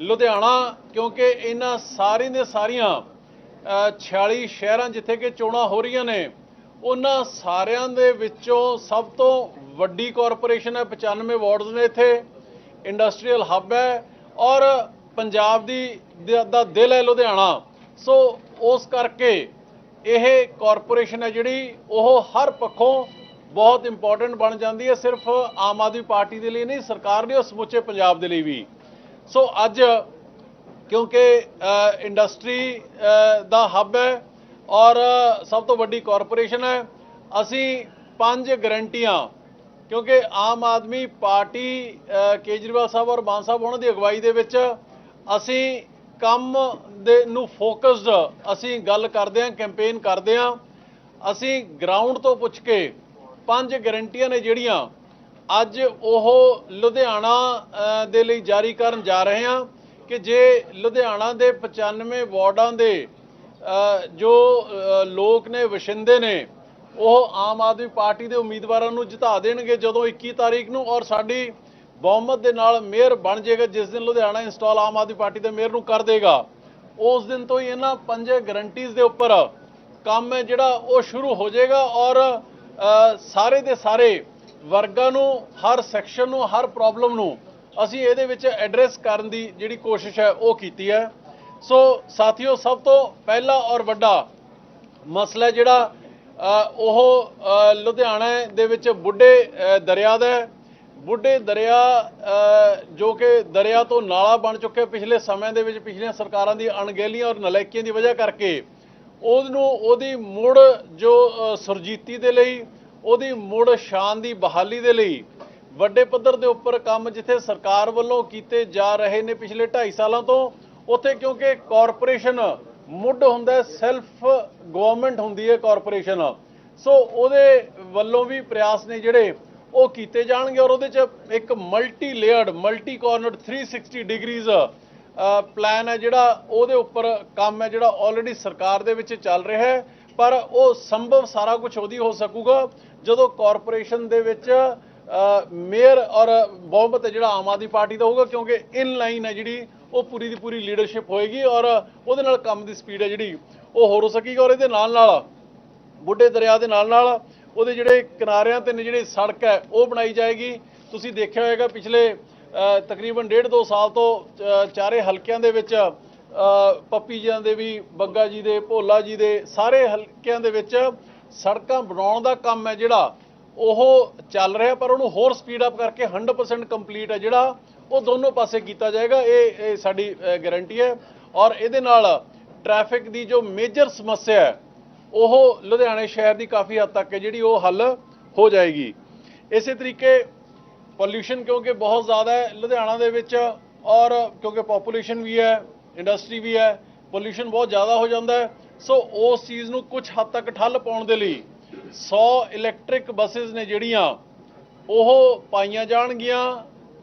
ਲੁਧਿਆਣਾ ਕਿਉਂਕਿ ਇਹਨਾਂ ਸਾਰੀ ਦੇ ਸਾਰੀਆਂ ਅ, 46 ਸ਼ਹਿਰਾਂ ਜਿੱਥੇ ਕਿ ਚੋਣਾਂ ਹੋ ਰਹੀਆਂ ਨੇ ਉਹਨਾਂ ਸਾਰਿਆਂ ਦੇ ਵਿੱਚੋਂ ਸਭ ਤੋਂ ਵੱਡੀ ਕਾਰਪੋਰੇਸ਼ਨ ਹੈ 95 ਵਾਰਡਸ ਨੇ ਇੱਥੇ ਇੰਡਸਟਰੀਅਲ ਹੱਬ ਹੈ ਔਰ ਪੰਜਾਬ ਦੀ ਦਾ- ਦਿਲ ਹੈ ਲੁਧਿਆਣਾ। ਸੋ ਉਸ ਕਰਕੇ ਇਹ ਕਾਰਪੋਰੇਸ਼ਨ ਹੈ ਜਿਹੜੀ ਉਹ ਹਰ ਪੱਖੋਂ ਬਹੁਤ ਇੰਪੋਰਟੈਂਟ ਬਣ ਜਾਂਦੀ ਹੈ ਸਿਰਫ ਆਮ ਆਦਮੀ ਪਾਰਟੀ ਦੇ ਲਈ ਨਹੀਂ ਸਰਕਾਰ ਲਈ ਔਰ ਸਮੁੱਚੇ ਪੰਜਾਬ ਦੇ ਲਈ ਵੀ। ਸੋ ਅੱਜ ਕਿਉਂਕਿ ਇੰਡਸਟਰੀ ਦਾ ਹੱਬ ਹੈ ਔਰ ਸਭ ਤੋਂ ਵੱਡੀ ਕਾਰਪੋਰੇਸ਼ਨ ਹੈ, ਅਸੀਂ ਪੰਜ ਗਰੰਟੀਆਂ ਕਿਉਂਕਿ ਆਮ ਆਦਮੀ ਪਾਰਟੀ ਕੇਜਰੀਵਾਲ ਸਾਹਿਬ ਔਰ ਮਾਨ ਸਾਹਿਬ ਉਹਨਾਂ ਦੀ ਅਗਵਾਈ ਦੇ ਵਿੱਚ ਅਸੀਂ ਕੰਮ ਦੇ ਨੂੰ ਫੋਕਸਡ ਅਸੀਂ ਗੱਲ ਕਰਦੇ ਹਾਂ ਕੈਂਪੇਨ ਕਰਦੇ ਹਾਂ। ਅਸੀਂ ਗਰਾਊਂਡ ਤੋਂ ਪੁੱਛ ਕੇ ਪੰਜ ਗਰੰਟੀਆਂ ਨੇ ਜਿਹੜੀਆਂ ਅੱਜ ਉਹ ਲੁਧਿਆਣਾ ਦੇ ਲਈ ਜਾਰੀ ਕਰਨ ਜਾ ਰਹੇ ਹਾਂ ਕਿ ਜੇ ਲੁਧਿਆਣਾ ਦੇ 95 ਵਾਰਡਾਂ ਦੇ ਜੋ ਲੋਕ ਨੇ ਵਸਿੰਦੇ ਨੇ, ਉਹ ਆਮ ਆਦਮੀ ਪਾਰਟੀ ਦੇ ਉਮੀਦਵਾਰਾਂ ਨੂੰ ਜਿਤਾ ਦੇਣਗੇ ਜਦੋਂ 21 ਤਾਰੀਖ ਨੂੰ ਔਰ ਸਾਡੀ ਬਹੁਮਤ ਦੇ ਨਾਲ ਮੇਅਰ ਬਣ ਜਾਏਗਾ, ਜਿਸ ਦਿਨ ਲੁਧਿਆਣਾ ਇੰਸਟਾਲ ਆਮ ਆਦਮੀ ਪਾਰਟੀ ਦੇ ਮੇਅਰ ਨੂੰ ਕਰ ਦੇਗਾ। ਉਸ ਦਿਨ ਤੋਂ ਹੀ ਇਹਨਾਂ ਪੰਜ ਗਰੰਟੀਜ਼ ਦੇ ਉੱਪਰ ਕੰਮ ਹੈ ਜਿਹੜਾ ਉਹ ਸ਼ੁਰੂ ਹੋ ਜਾਏਗਾ ਔਰ ਸਾਰੇ ਦੇ ਸਾਰੇ ਵਰਗਾਂ ਨੂੰ ਹਰ ਸੈਕਸ਼ਨ ਨੂੰ ਹਰ ਪ੍ਰੋਬਲਮ ਨੂੰ ਅਸੀਂ ਇਹਦੇ ਵਿੱਚ ਐਡਰੈਸ ਕਰਨ ਦੀ ਜਿਹੜੀ ਕੋਸ਼ਿਸ਼ ਹੈ ਉਹ ਕੀਤੀ ਹੈ। ਸੋ ਸਾਥੀਓ ਸਭ ਤੋਂ ਪਹਿਲਾ ਔਰ ਵੱਡਾ ਮਸਲਾ ਜਿਹੜਾ ਉਹ ਅ, ਲੁਧਿਆਣਾ ਦੇ ਵਿੱਚ ਬੁੱਢੇ ਦਰਿਆ ਦਾ ਹੈ। ਬੁੱਢੇ ਦਰਿਆ ਜੋ ਕਿ ਦਰਿਆ ਤੋਂ ਨਾਲਾ ਬਣ ਚੁੱਕਿਆ ਪਿਛਲੇ ਸਮੇਂ ਦੇ ਵਿੱਚ ਪਿਛਲੀਆਂ ਸਰਕਾਰਾਂ ਦੀ ਅਣਗਹਿਲੀਆਂ ਔਰ ਨਲਾਇਕੀਆਂ ਦੀ ਵਜ੍ਹਾ ਕਰਕੇ ਉਹਨੂੰ ਉਹਦੀ ਮੁੜ ਜੋ ਅ, ਸੁਰਜੀਤੀ ਦੇ ਲਈ ਉਹਦੀ ਮੁੜ ਸ਼ਾਨ ਦੀ ਬਹਾਲੀ ਦੇ ਲਈ ਵੱਡੇ ਪੱਧਰ ਦੇ ਉੱਪਰ ਕੰਮ ਜਿੱਥੇ ਸਰਕਾਰ ਵੱਲੋਂ ਕੀਤੇ ਜਾ ਰਹੇ ਨੇ ਪਿਛਲੇ 2.5 ਸਾਲਾਂ ਤੋਂ, ਉੱਥੇ ਕਿਉਂਕਿ ਕਾਰਪੋਰੇਸ਼ਨ ਮੁੱਢ ਹੁੰਦਾ ਸੈਲਫ ਗਵਰਨਮੈਂਟ ਹੁੰਦੀ ਹੈ ਕਾਰਪੋਰੇਸ਼ਨ। ਸੋ ਉਹਦੇ ਵੱਲੋਂ ਵੀ ਪ੍ਰਯਾਸ ਨੇ ਜਿਹੜੇ ਉਹ ਕੀਤੇ ਜਾਣਗੇ ਔਰ ਉਹਦੇ ਚ ਇੱਕ multi layered multi cornered 360 degrees plan ਹੈ ਜਿਹੜਾ ਉਹਦੇ ਉੱਪਰ ਕੰਮ ਹੈ ਜਿਹੜਾ ਆਲਰੇਡੀ ਸਰਕਾਰ ਦੇ ਵਿੱਚ ਚੱਲ ਰਿਹਾ ਹੈ। ਪਰ ਉਹ ਸੰਭਵ ਸਾਰਾ ਕੁਝ ਉਹਦੀ ਹੋ ਸਕੂਗਾ। ਜਦੋਂ ਕਾਰਪੋਰੇਸ਼ਨ ਦੇ ਵਿੱਚ ਮੇਅਰ ਔਰ ਬਹੁਮਤ ਹੈ ਜਿਹੜਾ ਆਮ ਆਦਮੀ ਪਾਰਟੀ ਦਾ ਹੋਊਗਾ, ਕਿਉਂਕਿ ਇਨ ਲਾਈਨ ਹੈ ਜਿਹੜੀ, ਉਹ ਪੂਰੀ ਦੀ ਪੂਰੀ ਲੀਡਰਸ਼ਿਪ ਹੋਏਗੀ ਔਰ ਉਹਦੇ ਨਾਲ ਕੰਮ ਦੀ ਸਪੀਡ ਹੈ ਜਿਹੜੀ, ਉਹ ਹੋਰ ਹੋ ਸਕੇਗੀ ਔਰ ਇਹਦੇ ਨਾਲ ਨਾਲ ਬੁੱਢੇ ਦਰਿਆ ਦੇ ਨਾਲ ਨਾਲ ਉਹਦੇ ਜਿਹੜੇ ਕਿਨਾਰਿਆਂ ਤੇ ਨੇ ਜਿਹੜੀ ਸੜਕ ਹੈ, ਉਹ ਬਣਾਈ ਜਾਏਗੀ। ਤੁਸੀਂ ਦੇਖਿਆ ਹੋਵੇਗਾ ਪਿਛਲੇ ਤਕਰੀਬਨ ਡੇਢ ਦੋ ਸਾਲ ਤੋਂ ਚਾਰੇ ਹਲਕਿਆਂ ਦੇ ਵਿੱਚ ਪੱਪੀ ਜੀਆਂ ਦੇ ਵੀ, ਬੱਗਾ ਜੀ ਦੇ, ਭੋਲਾ ਜੀ ਦੇ, ਸਾਰੇ ਹਲਕਿਆਂ ਦੇ ਵਿੱਚ ਸੜਕਾਂ ਬਣਾਉਣ ਦਾ ਕੰਮ ਹੈ ਜਿਹੜਾ, ਉਹ ਚੱਲ ਰਿਹਾ, ਪਰ ਉਹਨੂੰ ਹੋਰ ਸਪੀਡ ਅਪ ਕਰਕੇ 100% ਕੰਪਲੀਟ ਹੈ ਜਿਹੜਾ, ਉਹ ਦੋਨੋਂ ਪਾਸੇ ਕੀਤਾ ਜਾਏਗਾ। ਇਹ ਇਹ ਸਾਡੀ ਗਾਰੰਟੀ ਹੈ। ਔਰ ਇਹਦੇ ਨਾਲ ਟ੍ਰੈਫਿਕ ਦੀ ਜੋ ਮੇਜਰ ਸਮੱਸਿਆ ਹੈ, ਉਹ ਲੁਧਿਆਣੇ ਸ਼ਹਿਰ ਦੀ ਕਾਫੀ ਹੱਦ ਤੱਕ ਹੈ ਜਿਹੜੀ ਉਹ ਹੱਲ ਹੋ ਜਾਏਗੀ। ਇਸੇ ਤਰੀਕੇ ਪੋਲਿਊਸ਼ਨ ਕਿਉਂਕਿ ਬਹੁਤ ਜ਼ਿਆਦਾ ਹੈ ਲੁਧਿਆਣਾ ਦੇ ਵਿੱਚ, ਔਰ ਕਿਉਂਕਿ ਪੋਪੂਲੇਸ਼ਨ ਵੀ ਹੈ ਇੰਡਸਟਰੀ ਵੀ ਹੈ ਪੋਲਿਊਸ਼ਨ ਬਹੁਤ ਜ਼ਿਆਦਾ ਹੋ ਜਾਂਦਾ ਹੈ। ਸੋ ਉਸ ਚੀਜ਼ ਨੂੰ ਕੁਝ ਹੱਦ ਤੱਕ ਠੱਲ ਪਾਉਣ ਦੇ ਲਈ 100 ਇਲੈਕਟ੍ਰਿਕ ਬੱਸਸ ਨੇ ਜਿਹੜੀਆਂ, ਉਹ ਪਾਈਆਂ ਜਾਣਗੀਆਂ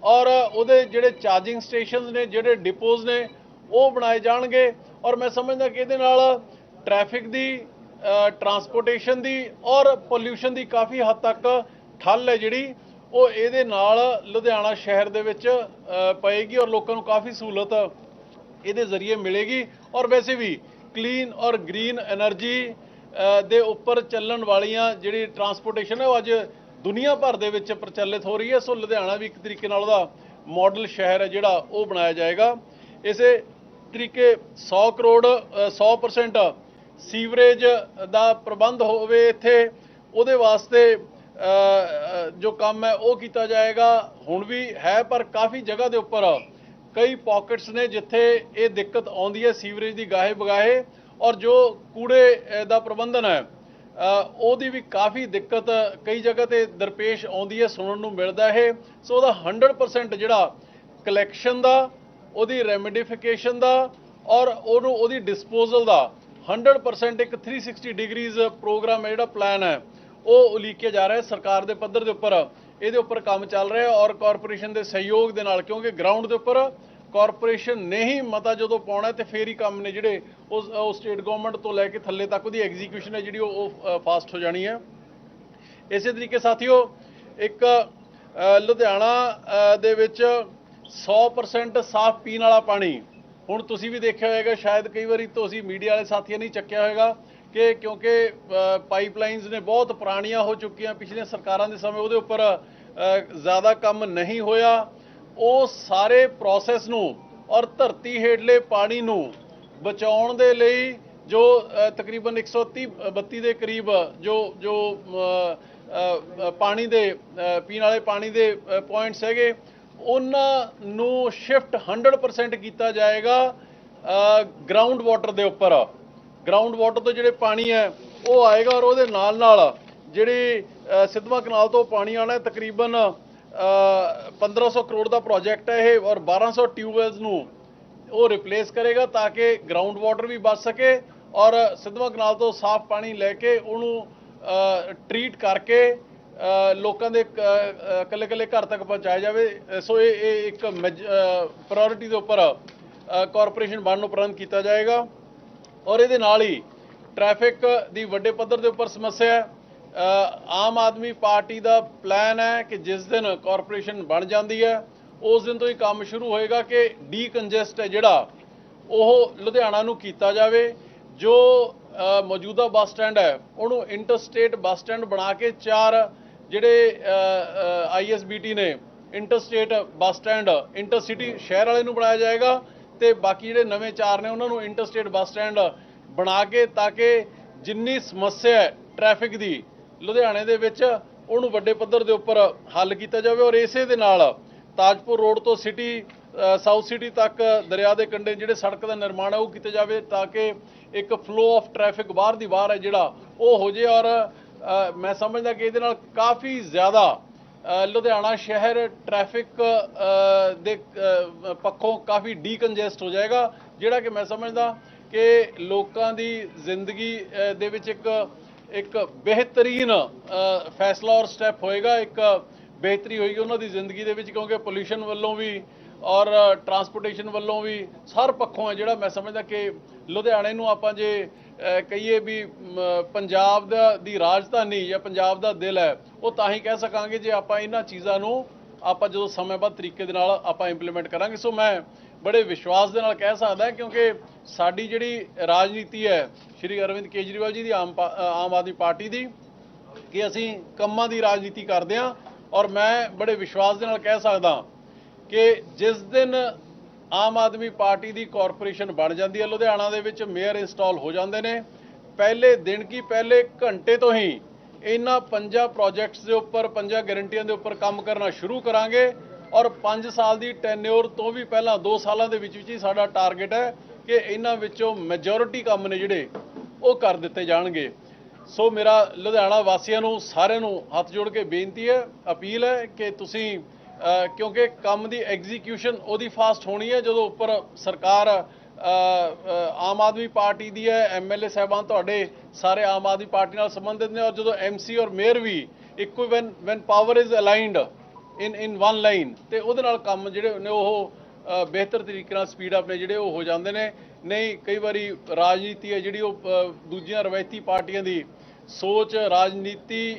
ਔਰ ਉਹਦੇ ਜਿਹੜੇ ਚਾਰਜਿੰਗ ਸਟੇਸ਼ਨਸ ਨੇ, ਜਿਹੜੇ ਡਿਪੋਜ਼ ਨੇ, ਉਹ ਬਣਾਏ ਜਾਣਗੇ ਔਰ ਮੈਂ ਸਮਝਦਾ ਕਿ ਇਹਦੇ ਨਾਲ ਟ੍ਰੈਫਿਕ ਦੀ ਟਰਾਂਸਪੋਰਟੇਸ਼ਨ ਦੀ ਔਰ ਪੋਲਿਊਸ਼ਨ ਦੀ ਕਾਫੀ ਹੱਦ ਤੱਕ ਠੱਲ ਹੈ ਜਿਹੜੀ, ਉਹ ਇਹਦੇ ਨਾਲ ਲੁਧਿਆਣਾ ਸ਼ਹਿਰ ਦੇ ਵਿੱਚ ਪਏਗੀ ਔਰ ਲੋਕਾਂ ਨੂੰ ਕਾਫੀ ਸਹੂਲਤ ਇਹਦੇ ਜ਼ਰੀਏ ਮਿਲੇਗੀ ਔਰ ਵੈਸੇ ਵੀ ਕਲੀਨ ਔਰ ਗ੍ਰੀਨ એનર્ਜੀ ਦੇ ਉੱਪਰ ਚੱਲਣ ਵਾਲੀਆਂ ਜਿਹੜੀ ਟਰਾਂਸਪੋਰਟੇਸ਼ਨ ਹੈ, ਉਹ ਅੱਜ ਦੁਨੀਆ ਭਰ ਦੇ ਵਿੱਚ ਪ੍ਰਚਲਿਤ ਹੋ ਰਹੀ ਹੈ। ਸੋ ਲੁਧਿਆਣਾ ਵੀ ਇੱਕ ਤਰੀਕੇ ਨਾਲ ਉਹਦਾ ਮਾਡਲ ਸ਼ਹਿਰ ਹੈ, ਜਿਹੜਾ ਉਹ ਬਣਾਇਆ ਜਾਏਗਾ। ਇਸੇ ਤਰੀਕੇ 100 ਕਰੋੜ 100% ਸੀਵਰੇਜ ਦਾ ਪ੍ਰਬੰਧ ਹੋਵੇ ਇੱਥੇ, ਉਹਦੇ ਵਾਸਤੇ ਜੋ ਕੰਮ ਹੈ, ਉਹ ਕੀਤਾ ਜਾਏਗਾ। ਹੁਣ ਵੀ ਹੈ, ਪਰ ਕਾਫੀ ਜਗ੍ਹਾ ਦੇ ਉੱਪਰ ਕਈ ਪਾਕਟਸ ਨੇ ਜਿੱਥੇ ਇਹ ਦਿੱਕਤ ਆਉਂਦੀ ਹੈ, ਸੀਵਰੇਜ ਦੀ ਗਾਹੇ ਬਗਾਹੇ, ਔਰ ਜੋ ਕੂੜੇ ਦਾ ਪ੍ਰਬੰਧਨ ਹੈ ਉਹਦੀ ਵੀ ਕਾਫੀ ਦਿੱਕਤ ਕਈ ਜਗ੍ਹਾ ਤੇ ਦਰਪੇਸ਼ ਆਉਂਦੀ ਹੈ, ਸੁਣਨ ਨੂੰ ਮਿਲਦਾ ਇਹ ਸੋ ਉਹਦਾ 100% ਜਿਹੜਾ ਕਲੈਕਸ਼ਨ ਦਾ, ਉਹਦੀ ਰੈਮਡੀਫਿਕੇਸ਼ਨ ਦਾ, ਔਰ ਉਹਨੂੰ ਉਹਦੀ ਡਿਸਪੋਜ਼ਲ ਦਾ 100% ਇੱਕ 360 ਡਿਗਰੀਜ਼ ਪ੍ਰੋਗਰਾਮ ਹੈ, ਜਿਹੜਾ ਪਲਾਨ ਹੈ, ਉਹ ਉਲੀਕਿਆ ਜਾ ਰਿਹਾ ਹੈ ਸਰਕਾਰ ਦੇ ਪੱਧਰ ਦੇ ਉੱਪਰ। ਇਹਦੇ ਉੱਪਰ ਕੰਮ ਚੱਲ ਰਿਹਾ ਹੈ ਔਰ ਕਾਰਪੋਰੇਸ਼ਨ ਦੇ ਸਹਿਯੋਗ ਦੇ ਨਾਲ, ਕਿਉਂਕਿ ਗਰਾਊਂਡ ਦੇ ਉੱਪਰ ਕਾਰਪੋਰੇਸ਼ਨ ਨੇ ਹੀ ਮਤਾ ਜਦੋਂ ਪਾਉਣਾ ਹੈ ਤੇ ਫੇਰ ਹੀ ਕੰਮ ਨੇ ਜਿਹੜੇ ਉਸ ਉਹ ਸਟੇਟ ਗਵਰਨਮੈਂਟ ਤੋਂ ਲੈ ਕੇ ਥੱਲੇ ਤੱਕ ਉਹਦੀ ਐਗਜ਼ੀਕਿਊਸ਼ਨ ਹੈ ਜਿਹੜੀ ਉਹ ਫਾਸਟ ਹੋ ਜਾਣੀ ਹੈ। ਇਸੇ ਤਰੀਕੇ ਸਾਥੀਓ, ਇੱਕ ਲੁਧਿਆਣਾ ਦੇ ਵਿੱਚ 100% ਸਾਫ਼ ਪੀਣ ਵਾਲਾ ਪਾਣੀ। ਹੁਣ ਤੁਸੀਂ ਵੀ ਦੇਖਿਆ ਹੋਵੇਗਾ ਸ਼ਾਇਦ ਕਈ ਵਾਰੀ ਤੁਸੀਂ ਮੀਡੀਆ ਵਾਲੇ ਸਾਥੀਆਂ ਨੇ ਚੱਕਿਆ ਹੋਵੇਗਾ ਕਿ ਕਿਉਂਕਿ ਪਾਈਪਲਾਈਨਸ ਨੇ ਬਹੁਤ ਪੁਰਾਣੀਆਂ ਹੋ ਚੁੱਕੀਆਂ, ਪਿਛਲੀਆਂ ਸਰਕਾਰਾਂ ਦੇ ਸਮੇਂ ਉਹਦੇ ਉੱਪਰ ਜ਼ਿਆਦਾ ਕੰਮ ਨਹੀਂ ਹੋਇਆ। ਉਹ ਸਾਰੇ ਪ੍ਰੋਸੈਸ ਨੂੰ ਔਰ ਧਰਤੀ ਹੇਠਲੇ ਪਾਣੀ ਨੂੰ ਬਚਾਉਣ ਦੇ ਲਈ ਜੋ ਅ, ਤਕਰੀਬਨ 130 32 ਦੇ ਕਰੀਬ ਜੋ ਜੋ ਪਾਣੀ ਦੇ ਪੀਣ ਵਾਲੇ ਪਾਣੀ ਦੇ ਪੁਆਇੰਟਸ ਹੈਗੇ ਉਹਨਾਂ ਨੂੰ ਸ਼ਿਫਟ 100% ਕੀਤਾ ਜਾਏਗਾ ਗਰਾਊਂਡ ਵਾਟਰ ਦੇ ਉੱਪਰ। ਗਰਾਊਂਡ ਵਾਟਰ ਤੋਂ ਜਿਹੜੇ ਪਾਣੀ ਹੈ ਉਹ ਆਏਗਾ ਔਰ ਉਹਦੇ ਨਾਲ ਨਾਲ ਜਿਹੜੀ ਅ, ਕਨਾਲ ਤੋਂ ਪਾਣੀ ਆਣਾ ਤਕਰੀਬਨ 1500 ਕਰੋੜ ਦਾ ਪ੍ਰੋਜੈਕਟ ਹੈ ਇਹ ਔਰ 1200 ਟਿਊਬਵੈਲਸ ਨੂੰ ਉਹ ਰਿਪਲੇਸ ਕਰੇਗਾ ਤਾਂ ਕਿ ਗਰਾਊਂਡ ਵਾਟਰ ਵੀ ਬਚ ਸਕੇ ਔਰ ਸਿੱਧਵਾਂ ਕਨਾਲ ਤੋਂ ਸਾਫ਼ ਪਾਣੀ ਲੈ ਕੇ ਉਹਨੂੰ ਟਰੀਟ ਕਰਕੇ ਲੋਕਾਂ ਦੇ ਕੱਲੇ ਕੱਲੇ ਘਰ ਤੱਕ ਪਹੁੰਚਾਇਆ ਜਾਵੇ। ਸੋ ਇਹ ਇਹ ਇੱਕ ਪ੍ਰਾਇੋਰਟੀ ਦੇ ਉੱਪਰ ਕਾਰਪੋਰੇਸ਼ਨ ਬਣਨ ਉਪਰੰਤ ਕੀਤਾ ਜਾਏਗਾ। ਔਰ ਇਹਦੇ ਨਾਲ ਹੀ ਟ੍ਰੈਫਿਕ ਦੀ ਵੱਡੇ ਪੱਧਰ ਦੇ ਉੱਪਰ ਸਮੱਸਿਆ ਹੈ। ਆਮ ਆਦਮੀ ਪਾਰਟੀ ਦਾ ਪਲਾਨ ਹੈ ਕਿ ਜਿਸ ਦਿਨ ਕਾਰਪੋਰੇਸ਼ਨ ਬਣ ਜਾਂਦੀ ਹੈ, ਉਸ ਦਿਨ ਤੋਂ ਹੀ ਕੰਮ ਸ਼ੁਰੂ ਹੋਏਗਾ ਕਿ ਡੀਕੰਜੈਸਟ ਹੈ ਜਿਹੜਾ, ਉਹ ਲੁਧਿਆਣਾ ਨੂੰ ਕੀਤਾ ਜਾਵੇ। ਜੋ ਮੌਜੂਦਾ ਬੱਸ ਸਟੈਂਡ ਹੈ, ਉਹਨੂੰ ਇੰਟਰਸਟੇਟ ਬੱਸ ਸਟੈਂਡ ਬਣਾ ਕੇ ਚਾਰ ਜਿਹੜੇ ਆਈਐਸਬੀਟੀ ਨੇ ਇੰਟਰਸਟੇਟ ਬੱਸ ਸਟੈਂਡ ਇੰਟਰਸਿਟੀ ਸ਼ਹਿਰ ਵਾਲੇ ਨੂੰ ਬਣਾਇਆ ਜਾਏਗਾ ਤੇ ਬਾਕੀ ਜਿਹੜੇ ਨਵੇਂ ਚਾਰ ਨੇ, ਉਹਨਾਂ ਨੂੰ ਇੰਟਰਸਟੇਟ ਬੱਸ ਸਟੈਂਡ ਬਣਾ ਕੇ, ਤਾਂ ਕਿ ਜਿੰਨੀ ਸਮੱਸਿਆ ਹੈ ਟ੍ਰੈਫਿਕ ਦੀ ਲੁਧਿਆਣੇ ਦੇ ਵਿੱਚ ਉਹਨੂੰ ਵੱਡੇ ਪੱਧਰ ਦੇ ਉੱਪਰ ਹੱਲ ਕੀਤਾ ਜਾਵੇ ਔਰ ਇਸੇ ਦੇ ਨਾਲ ਤਾਜਪੁਰ ਰੋਡ ਤੋਂ ਸਿਟੀ ਸਾਊਥ ਸਿਟੀ ਤੱਕ ਦਰਿਆ ਦੇ ਕੰਢੇ ਜਿਹੜੇ ਸੜਕ ਦਾ ਨਿਰਮਾਣ ਹੈ ਉਹ ਕੀਤਾ ਜਾਵੇ ਤਾਂ ਕਿ ਇੱਕ ਫਲੋ ਆਫ ਟ੍ਰੈਫਿਕ ਬਾਹਰ ਦੀ ਬਾਹਰ ਹੈ ਜਿਹੜਾ ਉਹ ਹੋ ਜੇ ਔਰ ਮੈਂ ਸਮਝਦਾ ਕਿ ਇਹਦੇ ਨਾਲ ਕਾਫੀ ਜ਼ਿਆਦਾ ਲੁਧਿਆਣਾ ਸ਼ਹਿਰ ਟ੍ਰੈਫਿਕ ਦੇ ਪੱਖੋਂ ਕਾਫੀ ਡੀਕੰਜੈਸਟ ਹੋ ਜਾਏਗਾ ਜਿਹੜਾ ਕਿ ਮੈਂ ਸਮਝਦਾ ਕਿ ਲੋਕਾਂ ਦੀ ਜ਼ਿੰਦਗੀ ਦੇ ਵਿੱਚ ਇੱਕ ਇੱਕ ਬਿਹਤਰੀਨ ਫੈਸਲਾ ਔਰ ਸਟੈਪ ਹੋਏਗਾ, ਇੱਕ ਬਿਹਤਰੀ ਹੋਏਗੀ ਉਹਨਾਂ ਦੀ ਜ਼ਿੰਦਗੀ ਦੇ ਵਿੱਚ, ਕਿਉਂਕਿ ਪੋਲੂਸ਼ਨ ਵੱਲੋਂ ਵੀ ਔਰ ਟਰਾਂਸਪੋਰਟੇਸ਼ਨ ਵੱਲੋਂ ਵੀ ਹਰ ਪੱਖੋਂ ਹੈ, ਜਿਹੜਾ ਮੈਂ ਸਮਝਦਾ ਕਿ ਲੁਧਿਆਣੇ ਨੂੰ ਆਪਾਂ ਜੇ ਕਹੀਏ ਵੀ ਪੰਜਾਬ ਦਾ, ਦੀ ਰਾਜਧਾਨੀ ਜਾਂ ਪੰਜਾਬ ਦਾ ਦਿਲ ਹੈ, ਉਹ ਤਾਂ ਹੀ ਕਹਿ ਸਕਾਂਗੇ ਜੇ ਆਪਾਂ ਇਹਨਾਂ ਚੀਜ਼ਾਂ ਨੂੰ ਆਪਾਂ ਜਦੋਂ ਸਮੇਂਬੱਧ ਤਰੀਕੇ ਦੇ ਨਾਲ ਆਪਾਂ ਇੰਪਲੀਮੈਂਟ ਕਰਾਂਗੇ। ਸੋ ਮੈਂ ਬੜੇ ਵਿਸ਼ਵਾਸ ਦੇ ਨਾਲ ਕਹਿ ਸਕਦਾ ਕਿਉਂਕਿ ਸਾਡੀ ਜਿਹੜੀ ਰਾਜਨੀਤੀ ਹੈ, ਸ਼੍ਰੀ ਅਰਵਿੰਦ ਕੇਜਰੀਵਾਲ ਜੀ ਦੀ ਆਮ ਪਾ- ਆਮ ਆਦਮੀ ਪਾਰਟੀ ਦੀ, ਕਿ ਅਸੀਂ ਕੰਮਾਂ ਦੀ ਰਾਜਨੀਤੀ ਕਰਦੇ ਹਾਂ, ਔਰ ਮੈਂ ਬੜੇ ਵਿਸ਼ਵਾਸ ਦੇ ਨਾਲ ਕਹਿ ਸਕਦਾ ਕਿ ਜਿਸ ਦਿਨ ਆਮ ਆਦਮੀ ਪਾਰਟੀ ਦੀ ਕਾਰਪੋਰੇਸ਼ਨ ਬਣ ਜਾਂਦੀ ਹੈ, ਲੁਧਿਆਣਾ ਦੇ ਵਿੱਚ ਮੇਅਰ ਇੰਸਟਾਲ ਹੋ ਜਾਂਦੇ ਨੇ, ਪਹਿਲੇ ਦਿਨ ਕੀ ਪਹਿਲੇ ਘੰਟੇ ਤੋਂ ਹੀ ਇਹਨਾਂ ਪੰਜਾਂ ਪ੍ਰੋਜੈਕਟਸ ਦੇ ਉੱਪਰ, ਪੰਜਾਂ ਗਾਰੰਟੀਆਂ ਦੇ ਉੱਪਰ ਕੰਮ ਕਰਨਾ ਸ਼ੁਰੂ ਕਰਾਂਗੇ ਔਰ 5 ਸਾਲ ਦੀ ਟੈਨਿਓਰ ਤੋਂ ਵੀ ਪਹਿਲਾਂ 2 ਸਾਲਾਂ ਦੇ ਵਿੱਚ ਵਿੱਚ ਹੀ ਸਾਡਾ ਟਾਰਗੇਟ ਹੈ ਕਿ ਇਹਨਾਂ ਵਿੱਚੋਂ ਮੈਜੋਰਿਟੀ ਕੰਮ ਨੇ ਜਿਹੜੇ ਉਹ ਕਰ ਦਿੱਤੇ ਜਾਣਗੇ। ਸੋ ਮੇਰਾ ਲੁਧਿਆਣਾ ਵਾਸੀਆਂ ਨੂੰ, ਸਾਰਿਆਂ ਨੂੰ ਹੱਥ ਜੋੜ ਕੇ ਬੇਨਤੀ ਹੈ, ਅਪੀਲ ਹੈ ਕਿ ਤੁਸੀਂ ਕਿਉਂਕਿ ਕੰਮ ਦੀ ਐਗਜ਼ੀਕਿਊਸ਼ਨ ਉਹਦੀ ਫਾਸਟ ਹੋਣੀ ਹੈ, ਜਦੋਂ ਉੱਪਰ ਸਰਕਾਰ ਆਮ ਆਦਮੀ ਪਾਰਟੀ ਦੀ ਹੈ ਐਮਐਲਏ ਸਾਹਿਬਾਨ ਤੁਹਾਡੇ ਸਾਰੇ ਆਮ ਆਦਮੀ ਪਾਰਟੀ ਨਾਲ ਸੰਬੰਧਿਤ ਨੇ ਔਰ ਜਦੋਂ ਐਮਸੀ ਔਰ ਮੇਅਰ ਵੀ ਇੱਕੋ when when power is aligned in in one line ਤੇ ਉਹਦੇ ਨਾਲ ਕੰਮ ਜਿਹੜੇ ਨੇ ਉਹ ਬਿਹਤਰ ਤਰੀਕੇ ਨਾਲ ਸਪੀਡ ਅਪ ਨੇ ਜਿਹੜੇ ਉਹ ਹੋ ਜਾਂਦੇ ਨੇ। ਨਹੀਂ, ਕਈ ਵਾਰੀ ਰਾਜਨੀਤੀ ਹੈ ਜਿਹੜੀ ਉਹ ਦੂਜੀਆਂ ਰਵਾਇਤੀ ਪਾਰਟੀਆਂ ਦੀ ਸੋਚ, ਰਾਜਨੀਤੀ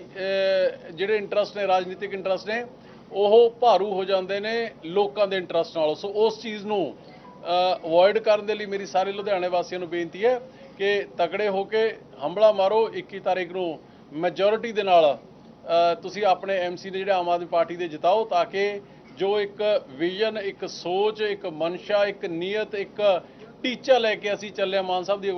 ਜਿਹੜੇ ਇੰਟਰਸਟ ਨੇ, ਰਾਜਨੀਤਿਕ ਇੰਟਰਸਟ ਨੇ, ਉਹ ਭਾਰੂ ਹੋ ਜਾਂਦੇ ਨੇ ਲੋਕਾਂ ਦੇ ਇੰਟਰਸਟ ਨਾਲ। ਸੋ ਉਸ ਚੀਜ਼ ਨੂੰ ਅਵੋਇਡ ਕਰਨ ਦੇ ਲਈ ਮੇਰੀ ਸਾਰੇ ਲੁਧਿਆਣੇ ਵਾਸੀਆਂ ਨੂੰ ਬੇਨਤੀ ਹੈ ਕਿ ਤਕੜੇ ਹੋ ਕੇ ਹੰਬਲਾ ਮਾਰੋ। 21 ਤਾਰੀਖ ਨੂੰ ਮੈਜੋਰਿਟੀ ਦੇ ਨਾਲ ਤੁਸੀਂ ਆਪਣੇ ਐਮਸੀ ਦੇ ਜਿਹੜੇ ਆਮ ਆਦਮੀ ਪਾਰਟੀ ਦੇ ਜਿਤਾਓ ਤਾਂ ਕਿ ਜੋ ਇੱਕ ਵਿਜ਼ਨ ਇੱਕ ਸੋਚ, ਇੱਕ ਮਨਸ਼ਾ, ਇੱਕ ਨੀਅਤ, ਇੱਕ ਟੀਚਾ ਲੈ ਕੇ ਅਸੀਂ ਚੱਲੇ ਮਾਨ ਸਾਹਿਬ ਦੀ